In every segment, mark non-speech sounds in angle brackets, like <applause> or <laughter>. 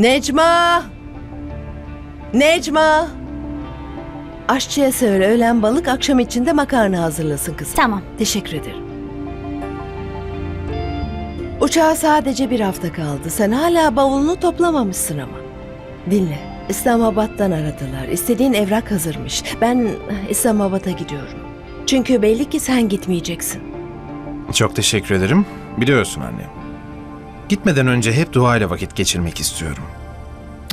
Necma! Necma! Aşçıya söyle öğlen balık akşam içinde makarna hazırlasın kızım. Tamam. Teşekkür ederim. Uçağa sadece bir hafta kaldı. Sen hala bavulunu toplamamışsın ama. Dinle. İslamabad'dan aradılar. İstediğin evrak hazırmış. Ben İslamabad'a gidiyorum. Çünkü belli ki sen gitmeyeceksin. Çok teşekkür ederim. Biliyorsun anne. Gitmeden önce hep duayla vakit geçirmek istiyorum.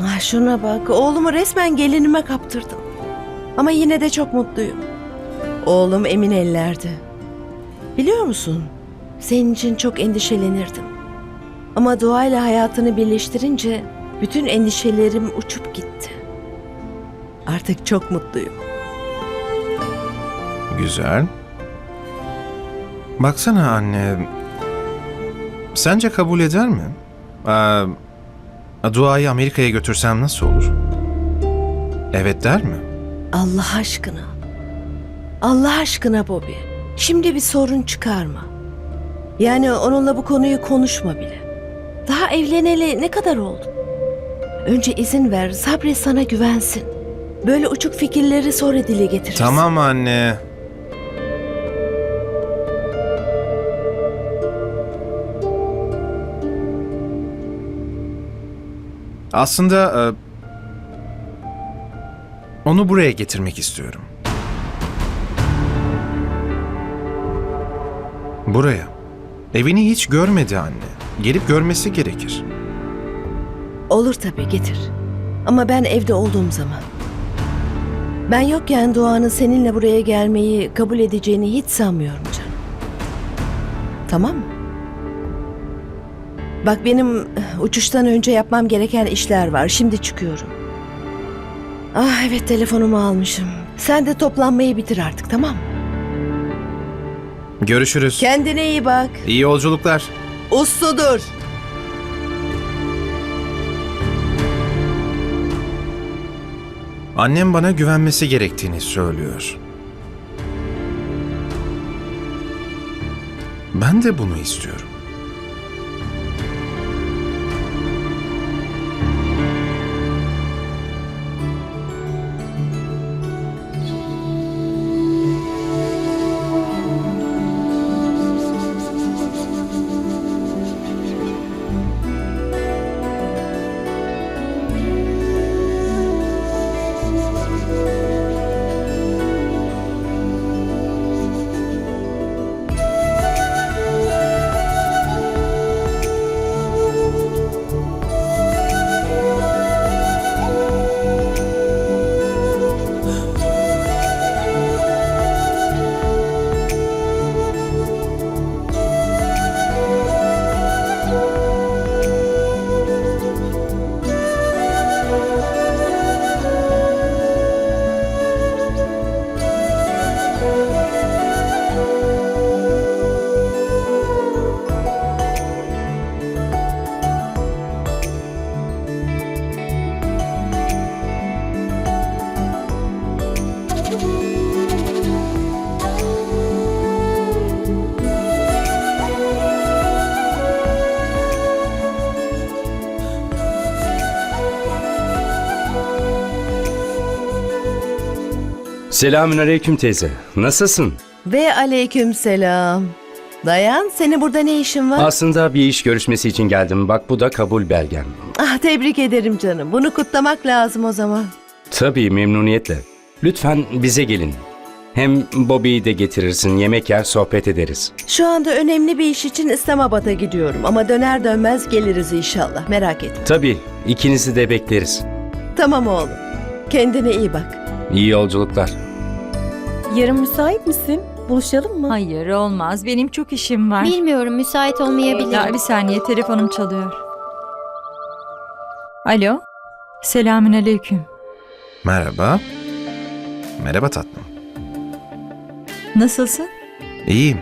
Ah şuna bak. Oğlumu resmen gelinime kaptırdım. Ama yine de çok mutluyum. Oğlum emin ellerde. Biliyor musun? Senin için çok endişelenirdim. Ama duayla hayatını birleştirince bütün endişelerim uçup gitti. Artık çok mutluyum. Güzel. Baksana anne. Sence kabul eder mi? Aa, duayı Amerika'ya götürsem nasıl olur? Evet der mi? Allah aşkına. Allah aşkına Bobby. Şimdi bir sorun çıkarma. Yani onunla bu konuyu konuşma bile. Daha evleneli ne kadar oldu? Önce izin ver, sabret sana güvensin. Böyle uçuk fikirleri sonra dile getirirsin. Tamam anne. Aslında e, onu buraya getirmek istiyorum. Buraya. Evini hiç görmedi anne. Gelip görmesi gerekir. Olur tabii getir. Ama ben evde olduğum zaman. Ben yokken Doğan'ın seninle buraya gelmeyi kabul edeceğini hiç sanmıyorum canım. Tamam mı? Bak benim uçuştan önce yapmam gereken işler var. Şimdi çıkıyorum. Ah evet telefonumu almışım. Sen de toplanmayı bitir artık tamam mı? Görüşürüz. Kendine iyi bak. İyi yolculuklar. Usludur. Annem bana güvenmesi gerektiğini söylüyor. Ben de bunu istiyorum. Selamünaleyküm teyze. Nasılsın? Ve aleyküm selam. Dayan seni burada ne işin var? Aslında bir iş görüşmesi için geldim. Bak bu da kabul belgem. Ah tebrik ederim canım. Bunu kutlamak lazım o zaman. Tabii memnuniyetle. Lütfen bize gelin. Hem Bobby'yi de getirirsin. Yemek yer sohbet ederiz. Şu anda önemli bir iş için İslamabad'a gidiyorum ama döner dönmez geliriz inşallah. Merak etme. Tabii ikinizi de bekleriz. Tamam oğlum. Kendine iyi bak. İyi yolculuklar. Yarın müsait misin? Buluşalım mı? Hayır olmaz. Benim çok işim var. Bilmiyorum müsait Ya, olmayabilir. bir saniye telefonum çalıyor. Alo. Selamünaleyküm. Merhaba. Merhaba tatlım. Nasılsın? İyiyim.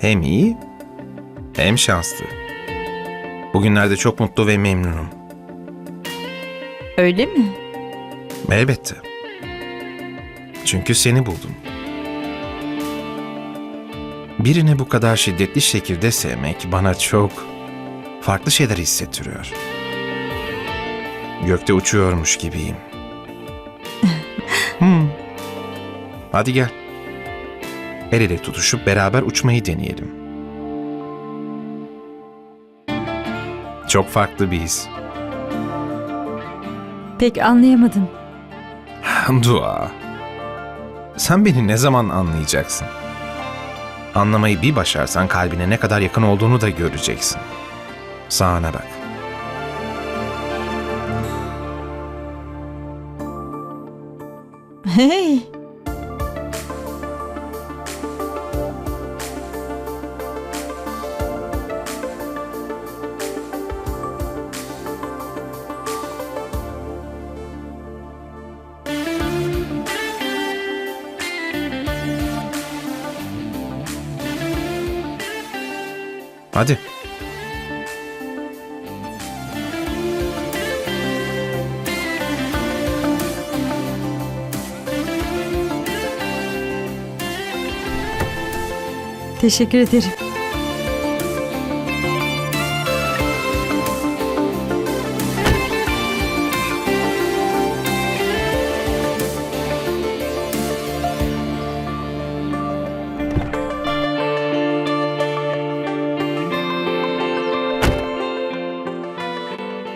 Hem iyi hem şanslı. Bugünlerde çok mutlu ve memnunum. Öyle mi? Elbette. Çünkü seni buldum. Birini bu kadar şiddetli şekilde sevmek bana çok farklı şeyler hissettiriyor. Gökte uçuyormuş gibiyim. <laughs> Hmm. Hadi gel. El ele tutuşup beraber uçmayı deneyelim. Çok farklı bir his. Pek anlayamadım. <laughs> Dua. Sen beni ne zaman anlayacaksın? Anlamayı bir başarsan kalbine ne kadar yakın olduğunu da göreceksin. Sağına bak. Hey! Hadi. Teşekkür ederim.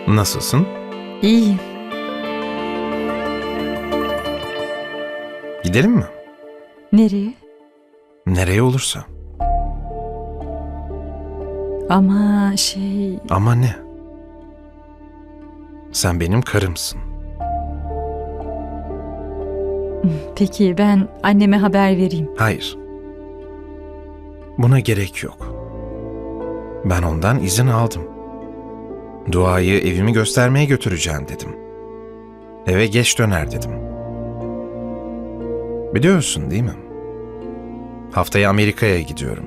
Nasılsın? İyiyim. Gidelim mi? Nereye? Nereye olursa. Ama şey... Ama ne? Sen benim karımsın. Peki ben anneme haber vereyim. Hayır. Buna gerek yok. Ben ondan izin aldım. Duayı evimi göstermeye götüreceğim dedim. Eve geç döner dedim. Biliyorsun değil mi? Haftaya Amerika'ya gidiyorum.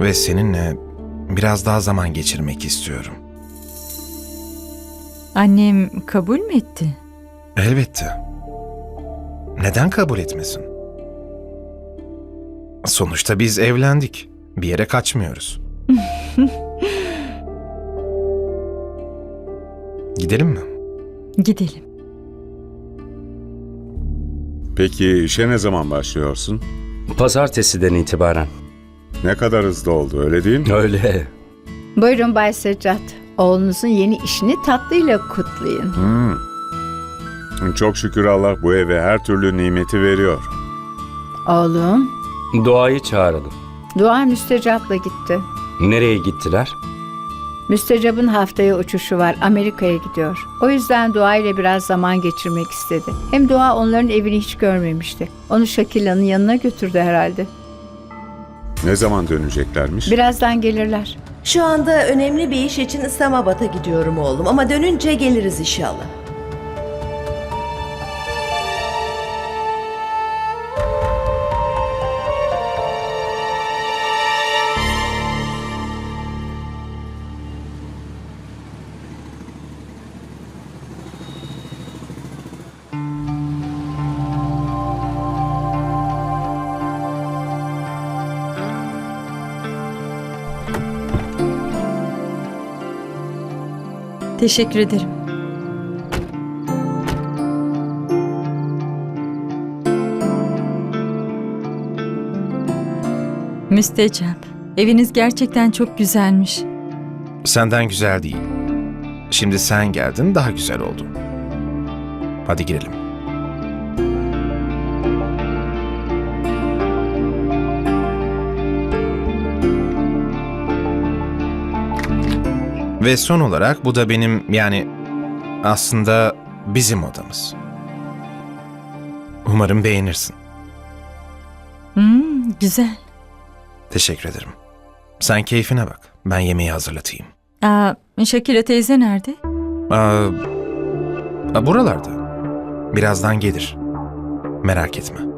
Ve seninle biraz daha zaman geçirmek istiyorum. Annem kabul mü etti? Elbette. Neden kabul etmesin? Sonuçta biz evlendik. Bir yere kaçmıyoruz. <laughs> Gidelim mi? Gidelim. Peki işe ne zaman başlıyorsun? Pazartesiden itibaren. Ne kadar hızlı oldu öyle değil mi? Öyle. Buyurun Bay Seccat. Oğlunuzun yeni işini tatlıyla kutlayın. Hmm. Çok şükür Allah bu eve her türlü nimeti veriyor. Oğlum, Doğayı çağıralım. dua müstecapla gitti. Nereye gittiler? Müstecap'ın haftaya uçuşu var. Amerika'ya gidiyor. O yüzden Dua ile biraz zaman geçirmek istedi. Hem Dua onların evini hiç görmemişti. Onu Şakila'nın yanına götürdü herhalde. Ne zaman döneceklermiş? Birazdan gelirler. Şu anda önemli bir iş için İslamabad'a gidiyorum oğlum ama dönünce geliriz inşallah. Teşekkür ederim. Müstecap. Eviniz gerçekten çok güzelmiş. Senden güzel değil. Şimdi sen geldin daha güzel oldu. Hadi girelim. Ve son olarak bu da benim yani aslında bizim odamız. Umarım beğenirsin. Hmm, güzel. Teşekkür ederim. Sen keyfine bak. Ben yemeği hazırlatayım. Aa, Şakira teyze nerede? Aa, buralarda. Birazdan gelir. Merak etme.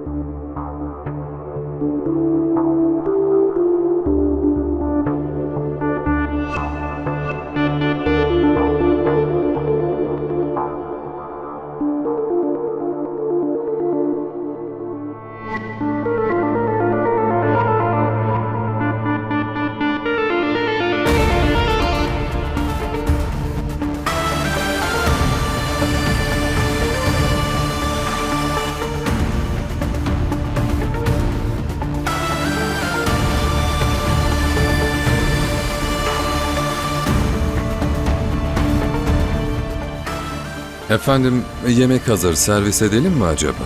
Efendim yemek hazır servis edelim mi acaba?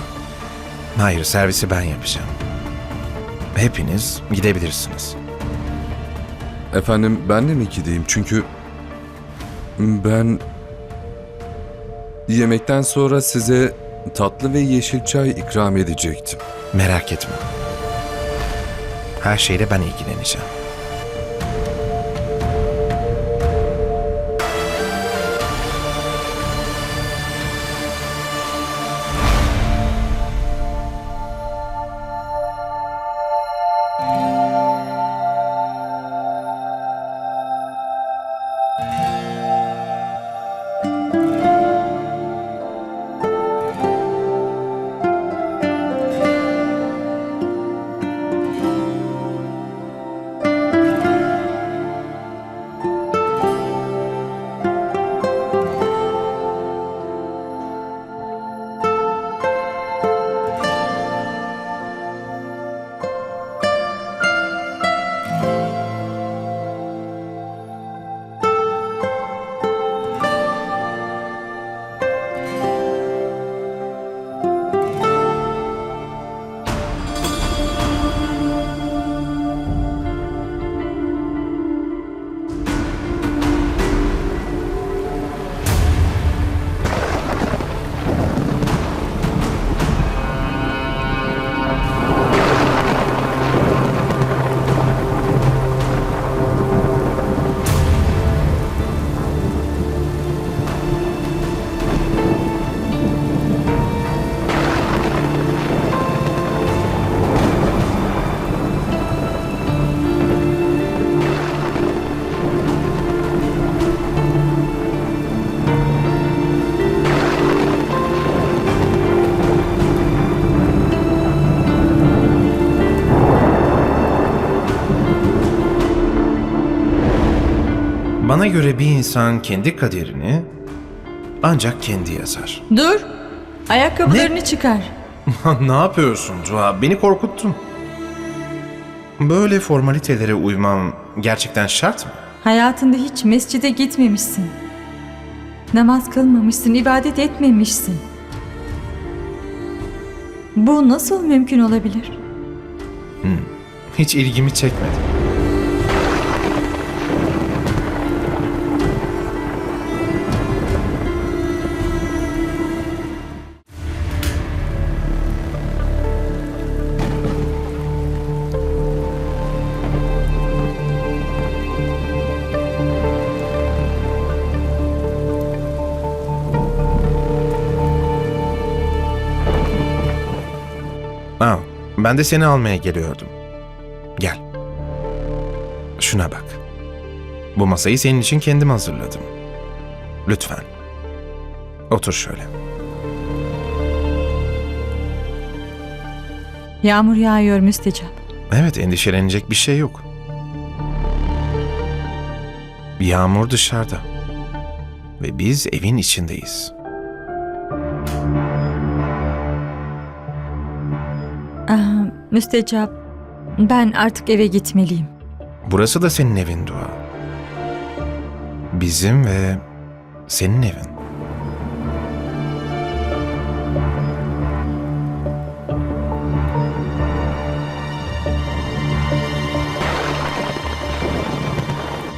Hayır, servisi ben yapacağım. Hepiniz gidebilirsiniz. Efendim ben de mi gideyim çünkü ben yemekten sonra size tatlı ve yeşil çay ikram edecektim. Merak etme. Her şeyle ben ilgileneceğim. Woo! Bana göre bir insan kendi kaderini ancak kendi yazar. Dur. Ayakkabılarını çıkar. <laughs> ne yapıyorsun Dua? Beni korkuttun. Böyle formalitelere uymam gerçekten şart mı? Hayatında hiç mescide gitmemişsin. Namaz kılmamışsın, ibadet etmemişsin. Bu nasıl mümkün olabilir? Hiç ilgimi çekmedi. Ben de seni almaya geliyordum. Gel. Şuna bak. Bu masayı senin için kendim hazırladım. Lütfen. Otur şöyle. Yağmur yağıyor müstecap. Evet, endişelenecek bir şey yok. Yağmur dışarıda. Ve biz evin içindeyiz. Aa, müstecap, ben artık eve gitmeliyim. Burası da senin evin Dua. Bizim ve senin evin.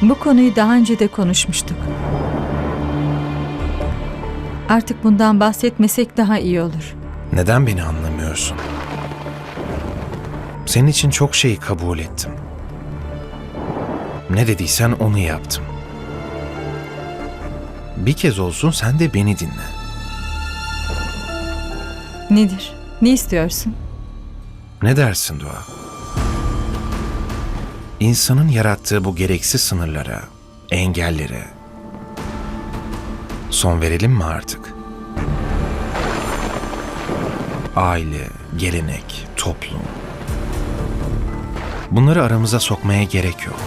Bu konuyu daha önce de konuşmuştuk. Artık bundan bahsetmesek daha iyi olur. Neden beni anlamıyorsun? Senin için çok şeyi kabul ettim. Ne dediysen onu yaptım. Bir kez olsun sen de beni dinle. Nedir? Ne istiyorsun? Ne dersin Dua? İnsanın yarattığı bu gereksiz sınırlara, engellere son verelim mi artık? Aile, gelenek, toplum. Bunları aramıza sokmaya gerek yok.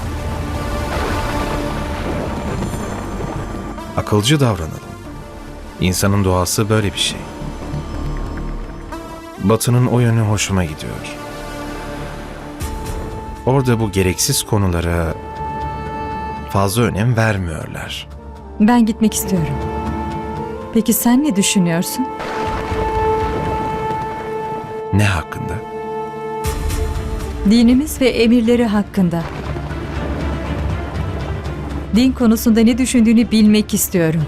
Akılcı davranalım. İnsanın doğası böyle bir şey. Batı'nın o yönü hoşuma gidiyor. Orada bu gereksiz konulara fazla önem vermiyorlar. Ben gitmek istiyorum. Peki sen ne düşünüyorsun? Ne hakkında? Dinimiz ve emirleri hakkında. Din konusunda ne düşündüğünü bilmek istiyorum.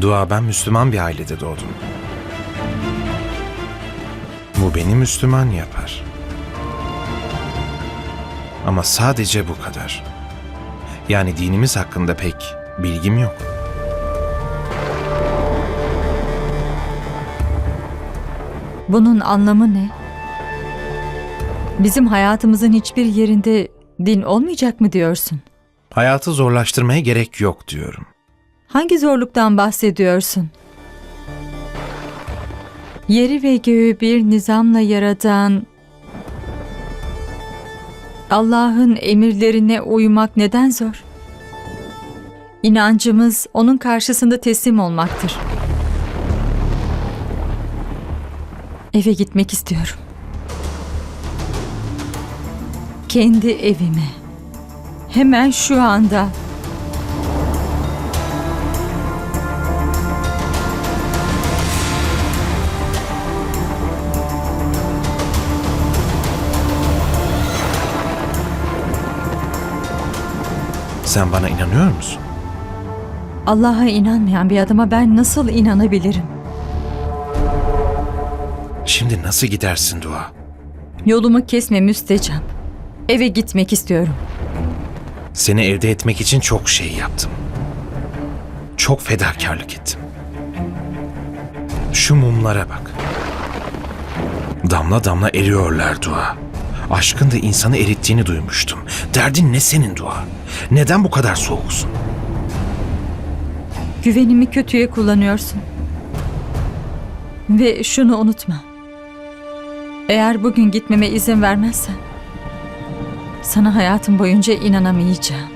Dua ben Müslüman bir ailede doğdum. Bu beni Müslüman yapar. Ama sadece bu kadar. Yani dinimiz hakkında pek bilgim yok. Bunun anlamı ne? Bizim hayatımızın hiçbir yerinde din olmayacak mı diyorsun? Hayatı zorlaştırmaya gerek yok diyorum. Hangi zorluktan bahsediyorsun? Yeri ve göğü bir nizamla yaratan Allah'ın emirlerine uymak neden zor? İnancımız onun karşısında teslim olmaktır. Eve gitmek istiyorum. Kendi evime. Hemen şu anda. Sen bana inanıyor musun? Allah'a inanmayan bir adama ben nasıl inanabilirim? Şimdi nasıl gidersin Dua? Yolumu kesme müstecap. Eve gitmek istiyorum. Seni elde etmek için çok şey yaptım. Çok fedakarlık ettim. Şu mumlara bak. Damla damla eriyorlar Dua. Aşkın da insanı erittiğini duymuştum. Derdin ne senin Dua? Neden bu kadar soğuksun? Güvenimi kötüye kullanıyorsun. Ve şunu unutma. Eğer bugün gitmeme izin vermezsen sana hayatım boyunca inanamayacağım.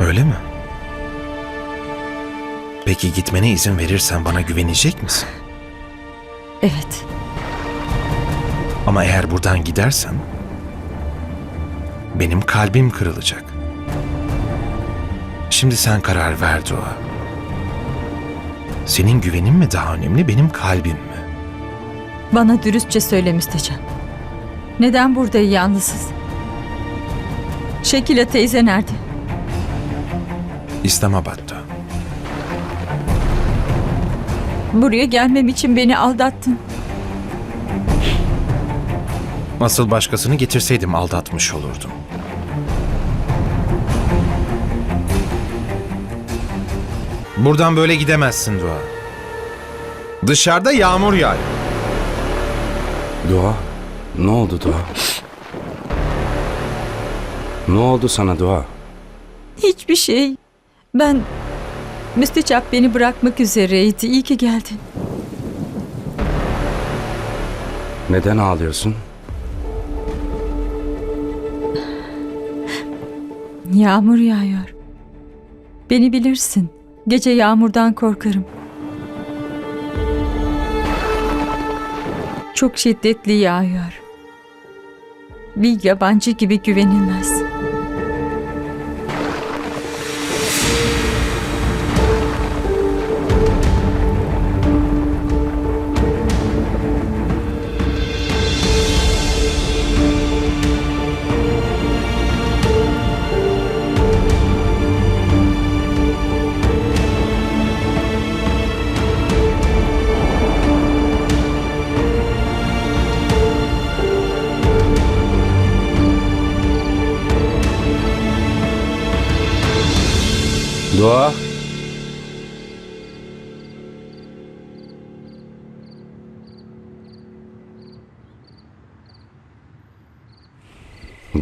Öyle mi? Peki gitmene izin verirsen bana güvenecek misin? Evet. Ama eğer buradan gidersen benim kalbim kırılacak. Şimdi sen karar ver Dua. Senin güvenin mi daha önemli, benim kalbim mi? Bana dürüstçe söyle müstecap. Neden burada yalnızsız? Şekila teyze nerede? İslamabad'da. Buraya gelmem için beni aldattın. Nasıl başkasını getirseydim aldatmış olurdum. Buradan böyle gidemezsin Dua. Dışarıda yağmur yağıyor. Dua. Ne oldu Dua? Ne oldu sana Dua? Hiçbir şey. Ben... Müstecap beni bırakmak üzereydi. İyi ki geldin. Neden ağlıyorsun? Yağmur yağıyor. Beni bilirsin. Gece yağmurdan korkarım. Çok şiddetli yağıyor. Bir yabancı gibi güvenilmez. Dua.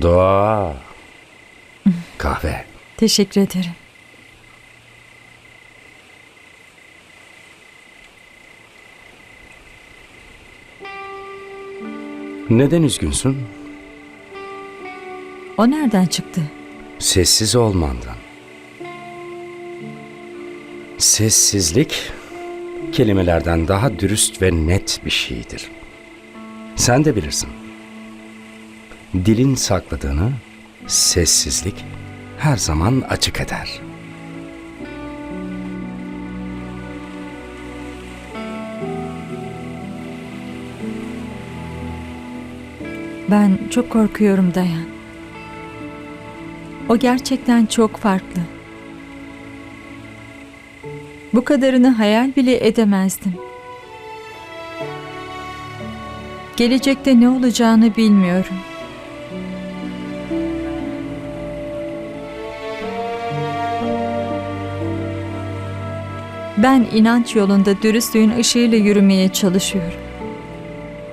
Dua. Kahve. Teşekkür ederim. Neden üzgünsün? O nereden çıktı? Sessiz olmandan. Sessizlik kelimelerden daha dürüst ve net bir şeydir. Sen de bilirsin. Dilin sakladığını sessizlik her zaman açık eder. Ben çok korkuyorum Dayan. O gerçekten çok farklı. Bu kadarını hayal bile edemezdim. Gelecekte ne olacağını bilmiyorum. Ben inanç yolunda dürüstlüğün ışığıyla yürümeye çalışıyorum.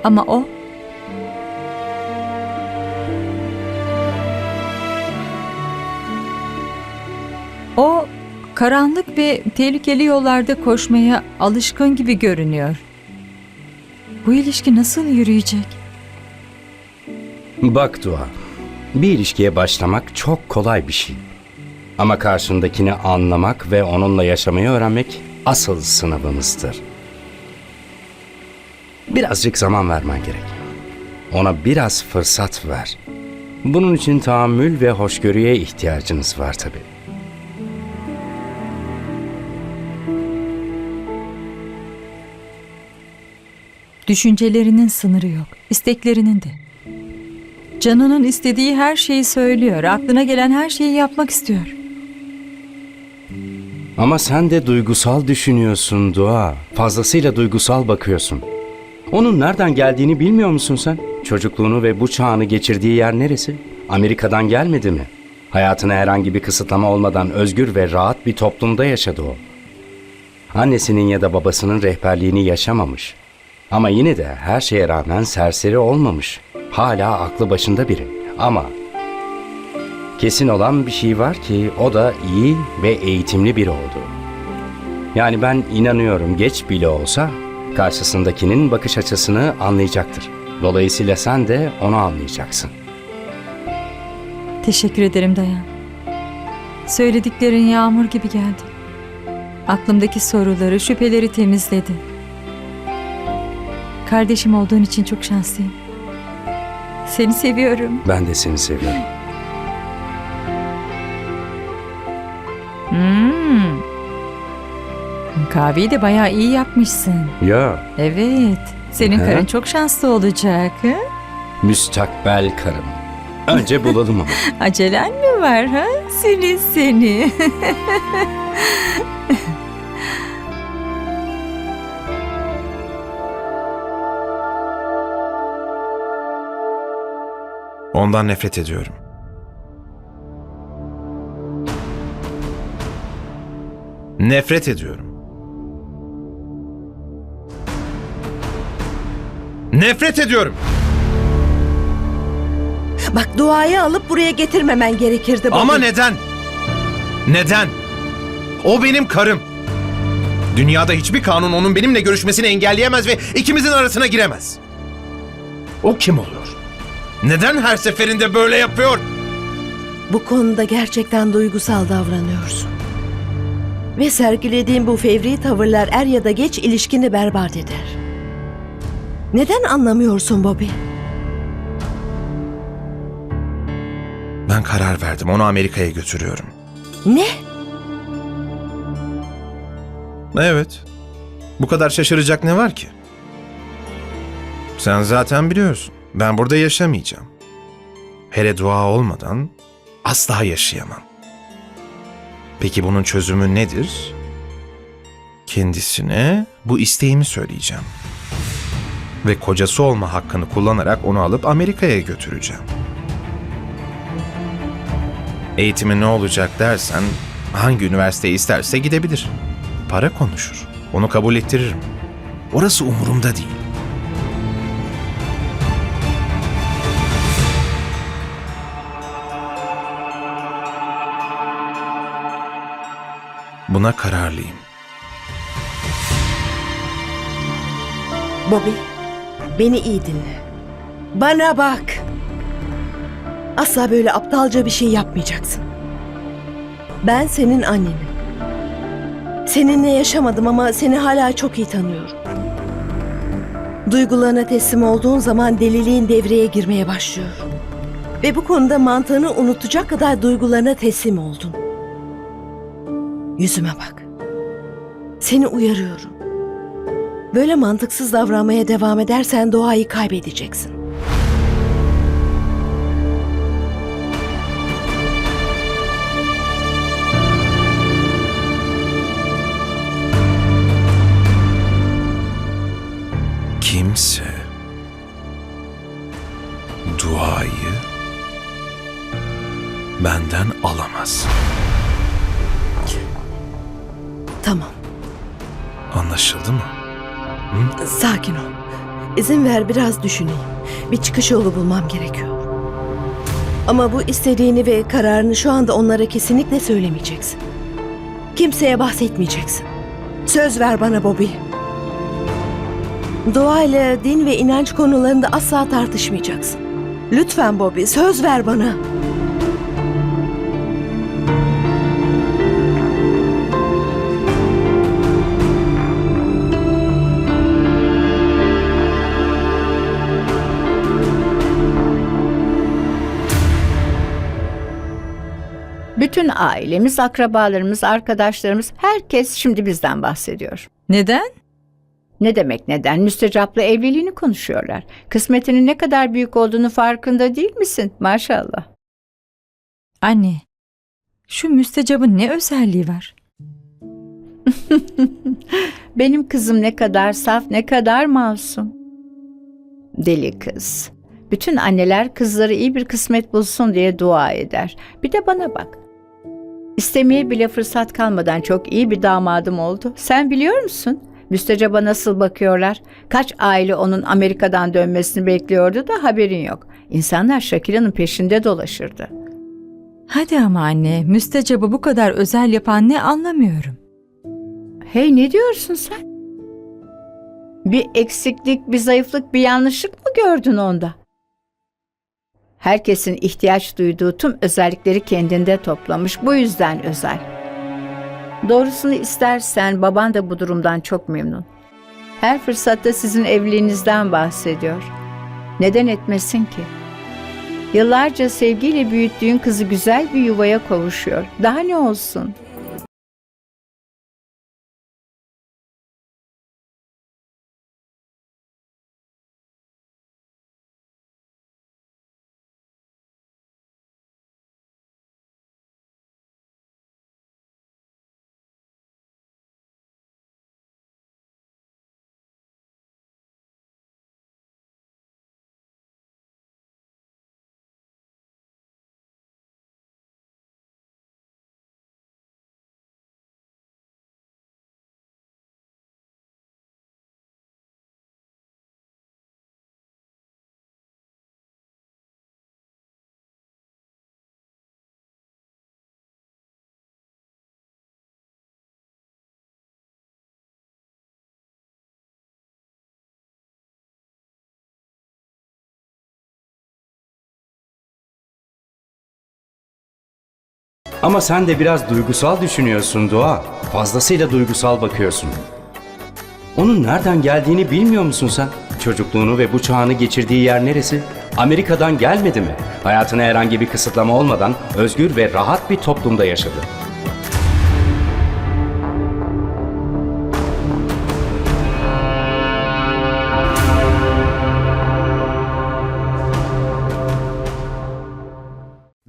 Ama o O karanlık ve tehlikeli yollarda koşmaya alışkın gibi görünüyor. Bu ilişki nasıl yürüyecek? Bak Dua, bir ilişkiye başlamak çok kolay bir şey. Ama karşındakini anlamak ve onunla yaşamayı öğrenmek asıl sınavımızdır. Birazcık zaman vermen gerek. Ona biraz fırsat ver. Bunun için tahammül ve hoşgörüye ihtiyacınız var tabii. Düşüncelerinin sınırı yok, isteklerinin de. Canının istediği her şeyi söylüyor, aklına gelen her şeyi yapmak istiyor. Ama sen de duygusal düşünüyorsun Dua. Fazlasıyla duygusal bakıyorsun. Onun nereden geldiğini bilmiyor musun sen? Çocukluğunu ve bu çağını geçirdiği yer neresi? Amerika'dan gelmedi mi? Hayatına herhangi bir kısıtlama olmadan özgür ve rahat bir toplumda yaşadı o. Annesinin ya da babasının rehberliğini yaşamamış. Ama yine de her şeye rağmen serseri olmamış. Hala aklı başında biri. Ama Kesin olan bir şey var ki o da iyi ve eğitimli biri oldu. Yani ben inanıyorum geç bile olsa karşısındakinin bakış açısını anlayacaktır. Dolayısıyla sen de onu anlayacaksın. Teşekkür ederim Dayan. Söylediklerin yağmur gibi geldi. Aklımdaki soruları, şüpheleri temizledi. Kardeşim olduğun için çok şanslıyım. Seni seviyorum. Ben de seni seviyorum. Hmm. Kahveyi de bayağı iyi yapmışsın. Ya Evet. Senin karın çok şanslı olacak. Hı? müstakbel karım. Önce bulalım ama. <laughs> Acelen mi var ha? Seni seni. <laughs> Ondan nefret ediyorum. Nefret ediyorum. Nefret ediyorum. Bak duayı alıp buraya getirmemen gerekirdi Bobby. Ama neden? Neden? O benim karım. Dünyada hiçbir kanun onun benimle görüşmesini engelleyemez ve ikimizin arasına giremez. O kim oluyor? Neden her seferinde böyle yapıyor? Bu konuda gerçekten duygusal davranıyorsun. Ve sergilediğin bu fevri tavırlar er ya da geç ilişkini berbat eder. Neden anlamıyorsun Bobby? Ben karar verdim. Onu Amerika'ya götürüyorum. Ne? Evet. Bu kadar şaşıracak ne var ki? Sen zaten biliyorsun. Ben burada yaşamayacağım. Hele dua olmadan asla yaşayamam. Peki bunun çözümü nedir? Kendisine bu isteğimi söyleyeceğim. Ve kocası olma hakkını kullanarak onu alıp Amerika'ya götüreceğim. Eğitimi ne olacak dersen hangi üniversiteye isterse gidebilir. Para konuşur. Onu kabul ettiririm. Orası umurumda değil. Buna kararlıyım. Bobby, beni iyi dinle. Bana bak. Asla böyle aptalca bir şey yapmayacaksın. Ben senin annenim. Seninle yaşamadım ama seni hala çok iyi tanıyorum. Duygularına teslim olduğun zaman deliliğin devreye girmeye başlıyor. Ve bu konuda mantığını unutacak kadar duygularına teslim oldun. Yüzüme bak. Seni uyarıyorum. Böyle mantıksız davranmaya devam edersen doğayı kaybedeceksin. Kimse duayı benden alamaz. Tamam, Anlaşıldı mı? sakin ol. İzin ver biraz düşüneyim. Bir çıkış yolu bulmam gerekiyor. Ama bu istediğini ve kararını şu anda onlara kesinlikle söylemeyeceksin. Kimseye bahsetmeyeceksin. Söz ver bana Bobby. İle din ve inanç konularında asla tartışmayacaksın. Lütfen Bobby, söz ver bana. Bütün ailemiz, akrabalarımız, arkadaşlarımız herkes şimdi bizden bahsediyor. Neden? Ne demek neden? Müstecaplı evliliğini konuşuyorlar. Kısmetinin ne kadar büyük olduğunu farkında değil misin? Maşallah. Anne, şu müstecabın ne özelliği var? <laughs> Benim kızım ne kadar saf, ne kadar masum. Deli kız. Bütün anneler kızları iyi bir kısmet bulsun diye dua eder. Bir de bana bak. İstemeye bile fırsat kalmadan çok iyi bir damadım oldu. Sen biliyor musun? Müstecaba nasıl bakıyorlar? Kaç aile onun Amerika'dan dönmesini bekliyordu da haberin yok. İnsanlar Şakira'nın peşinde dolaşırdı. Hadi ama anne, müstecabı bu kadar özel yapan ne anlamıyorum. Hey ne diyorsun sen? Bir eksiklik, bir zayıflık, bir yanlışlık mı gördün onda? Herkesin ihtiyaç duyduğu tüm özellikleri kendinde toplamış. Bu yüzden özel. Doğrusunu istersen baban da bu durumdan çok memnun. Her fırsatta sizin evliliğinizden bahsediyor. Neden etmesin ki? Yıllarca sevgiyle büyüttüğün kızı güzel bir yuvaya kavuşuyor. Daha ne olsun? Ama sen de biraz duygusal düşünüyorsun Doğa. Fazlasıyla duygusal bakıyorsun. Onun nereden geldiğini bilmiyor musun sen? Çocukluğunu ve bu çağını geçirdiği yer neresi? Amerika'dan gelmedi mi? Hayatına herhangi bir kısıtlama olmadan özgür ve rahat bir toplumda yaşadı.